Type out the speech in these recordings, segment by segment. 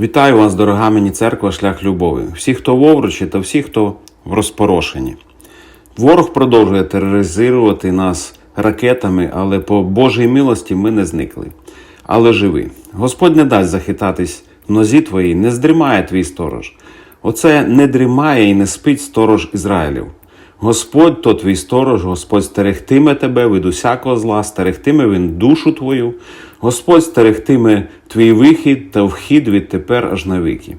Вітаю вас, дорога мені церква, шлях любові. Всі, хто в овручі та всі, хто в розпорошенні. Ворог продовжує тероризувати нас ракетами, але по Божій милості ми не зникли, але живі. Господь не дасть захитатись в нозі твоїй, не здрімає твій сторож. Оце не дрімає і не спить сторож Ізраїлів. Господь то твій сторож, Господь стерегтиме тебе від усякого зла, стерегтиме він душу твою, Господь стерегтиме твій вихід та вхід відтепер аж на віки.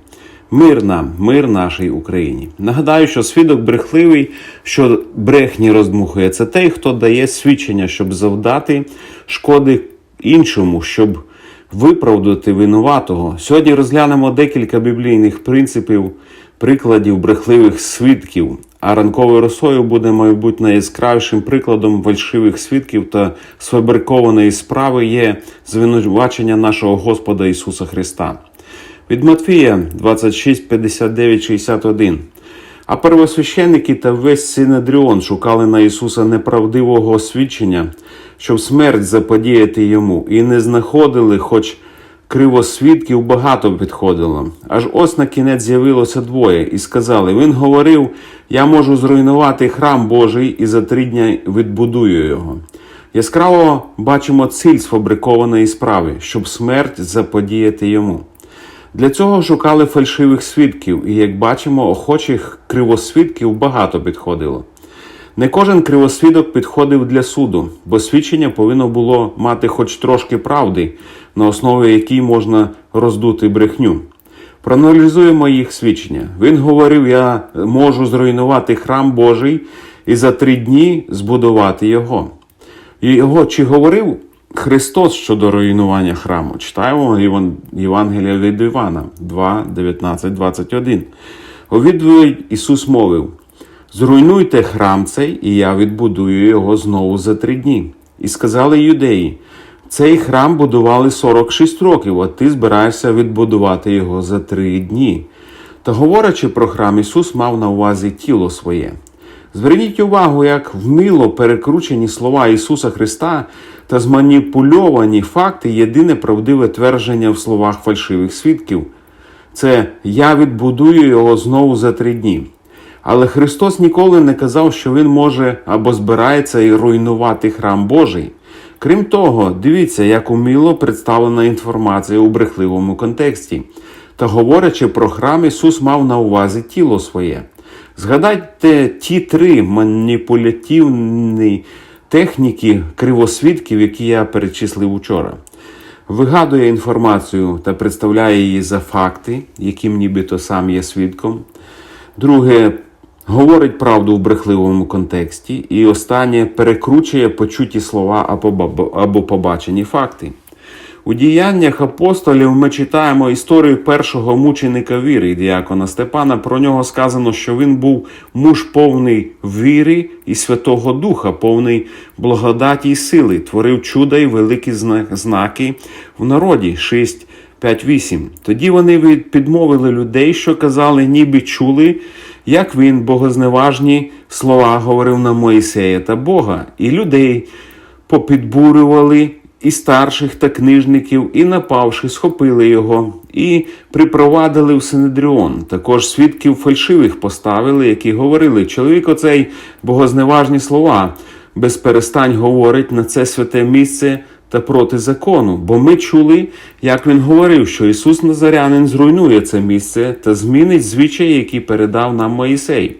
Мир нам, мир нашій Україні. Нагадаю, що свідок брехливий, що брехні роздмухує, це той, хто дає свідчення, щоб завдати шкоди іншому, щоб виправдати винуватого. Сьогодні розглянемо декілька біблійних принципів, прикладів брехливих свідків. А ранковою росою буде, мабуть, найяскравішим прикладом фальшивих свідків та сфабрикованої справи є звинувачення нашого Господа Ісуса Христа. Від Матфія 26, 59, 61. А первосвященники та весь Синедріон шукали на Ісуса неправдивого свідчення, щоб смерть заподіяти йому, і не знаходили, хоч кривосвідків багато підходило. Аж ось на кінець з'явилося двоє, і сказали: Він говорив: Я можу зруйнувати храм Божий і за три дня відбудую його. Яскраво бачимо ціль сфабрикованої справи, щоб смерть заподіяти йому. Для цього шукали фальшивих свідків, і, як бачимо, охочих кривосвідків багато підходило. Не кожен кривосвідок підходив для суду, бо свідчення повинно було мати хоч трошки правди, на основі якій можна роздути брехню. Проаналізуємо їх свідчення. Він говорив: Я можу зруйнувати храм Божий і за три дні збудувати його. Його чи говорив Христос щодо руйнування храму? Читаємо Євангелія від Івана 2, 19, 21. У відповідь Ісус мовив: Зруйнуйте храм цей, і я відбудую його знову за три дні. І сказали юдеї: цей храм будували 46 років, а ти збираєшся відбудувати його за три дні. Та говорячи про храм, Ісус мав на увазі тіло своє. Зверніть увагу, як вміло перекручені слова Ісуса Христа та зманіпульовані факти єдине правдиве твердження в словах фальшивих свідків. Це я відбудую його знову за три дні. Але Христос ніколи не казав, що Він може або збирається і руйнувати храм Божий. Крім того, дивіться, як уміло представлена інформація у брехливому контексті. Та говорячи про храм, Ісус мав на увазі тіло своє. Згадайте ті три маніпулятивні техніки кривосвідків, які я перечислив учора. Вигадує інформацію та представляє її за факти, яким нібито сам є свідком. Друге, говорить правду в брехливому контексті. І останнє перекручує почуті слова або побачені факти. У діяннях апостолів ми читаємо історію першого мученика віри, діакона Степана. Про нього сказано, що він був муж повний віри і Святого Духа, повний благодаті й сили, творив чуда й великі знаки в народі 6, 5, 8. Тоді вони підмовили людей, що казали, ніби чули, як він, богозневажні слова говорив на Моїсея та Бога, і людей попідбурювали і старших та книжників, і напавши, схопили його, і припровадили в Синедріон. Також свідків фальшивих поставили, які говорили: чоловік оцей богозневажні слова, без перестань говорить на це святе місце та проти закону. Бо ми чули, як він говорив, що Ісус Назарянин зруйнує це місце та змінить звичаї, які передав нам Моїсей.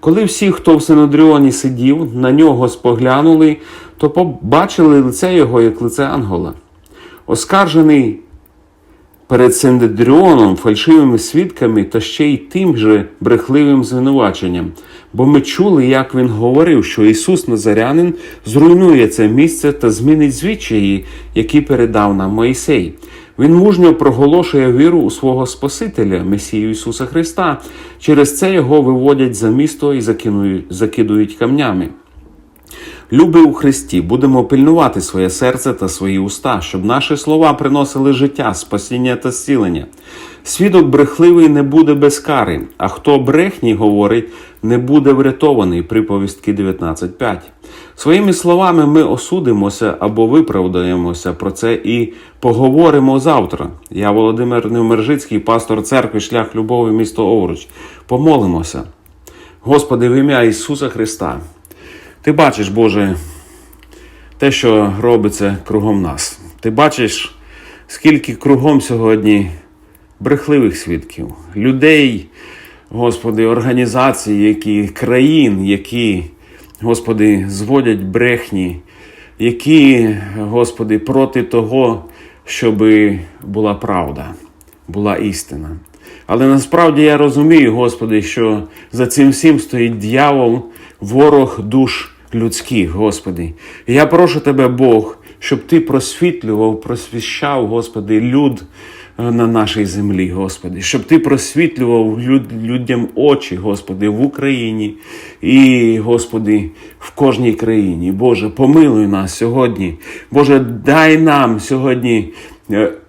Коли всі, хто в Синодріоні сидів, на нього споглянули, то побачили лице його як лице Ангола. Оскаржений перед Синодріоном фальшивими свідками та ще й тим же брехливим звинуваченням. Бо ми чули, як він говорив, що Ісус Назарянин зруйнує це місце та змінить звичаї, які передав нам Моїсей. Він мужньо проголошує віру у свого Спасителя, Месію Ісуса Христа. Через це його виводять за місто і закидують камнями. Люби у Христі, будемо пильнувати своє серце та свої уста, щоб наші слова приносили життя, спасіння та зцілення. Свідок брехливий не буде без кари, а хто брехні говорить, не буде врятований. Приповістки 19.5. Своїми словами ми осудимося або виправдаємося про це і поговоримо завтра. Я Володимир Невмержицький, пастор церкви Шлях Любові, місто Овруч. Помолимося. Господи, в ім'я Ісуса Христа. Ти бачиш, Боже, те, що робиться кругом нас. Ти бачиш, скільки кругом сьогодні брехливих свідків, людей, Господи, організацій, які країн, які, Господи, зводять брехні, які, Господи, проти того, щоб була правда, була істина. Але насправді я розумію, Господи, що за цим всім стоїть дьявол, ворог душ людських, Господи. Я прошу Тебе, Бог, щоб Ти просвітлював, просвіщав, Господи, люд е, на нашій землі, Господи, щоб Ти просвітлював люд, людям очі, Господи, в Україні і, Господи, в кожній країні. Боже, помилуй нас сьогодні. Боже, дай нам сьогодні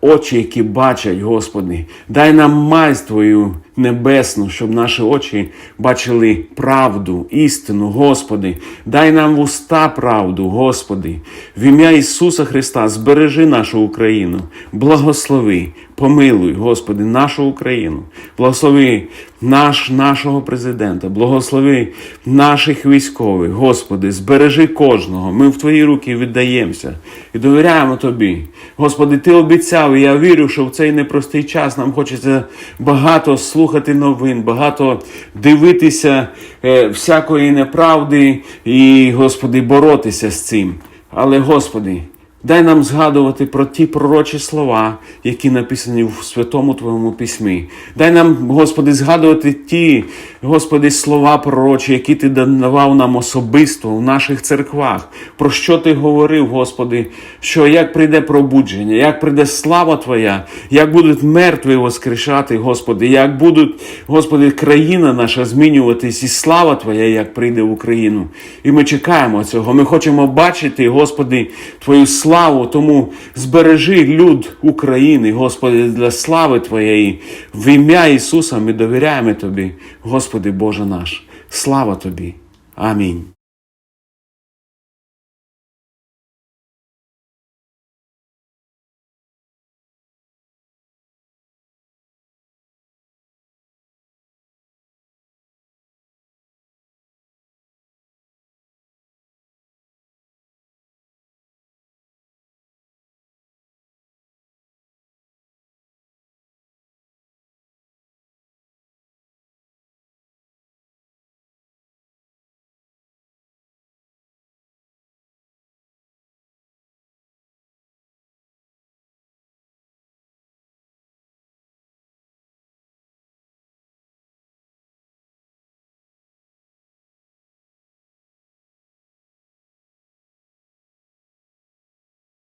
очі, які бачать, Господи. Дай нам мазь Твою небесну, щоб наші очі бачили правду, істину, Господи. Дай нам в уста правду, Господи. В ім'я Ісуса Христа збережи нашу Україну, благослови, помилуй, Господи, нашу Україну, благослови наш, нашого президента, благослови наших військових, Господи, збережи кожного. Ми в Твої руки віддаємося і довіряємо Тобі. Господи, Ти обіцяв, і я вірю, що в цей непростий час нам хочеться багато слухати новин, багато дивитися е, всякої неправди і, Господи, боротися з цим. Але, Господи, дай нам згадувати про ті пророчі слова, які написані в святому Твоєму письмі. Дай нам, Господи, згадувати ті, Господи, слова пророчі, які Ти давав нам особисто в наших церквах. Про що Ти говорив, Господи, що як прийде пробудження, як прийде слава Твоя, як будуть мертві воскрешати, Господи, як будуть, Господи, країна наша змінюватись, і слава Твоя, як прийде в Україну. І ми чекаємо цього. Ми хочемо бачити, Господи, Твою славу, тому збережи люд України, Господи, для слави Твоєї. В ім'я Ісуса ми довіряємо Тобі, Господи Боже наш. Слава Тобі. Амінь.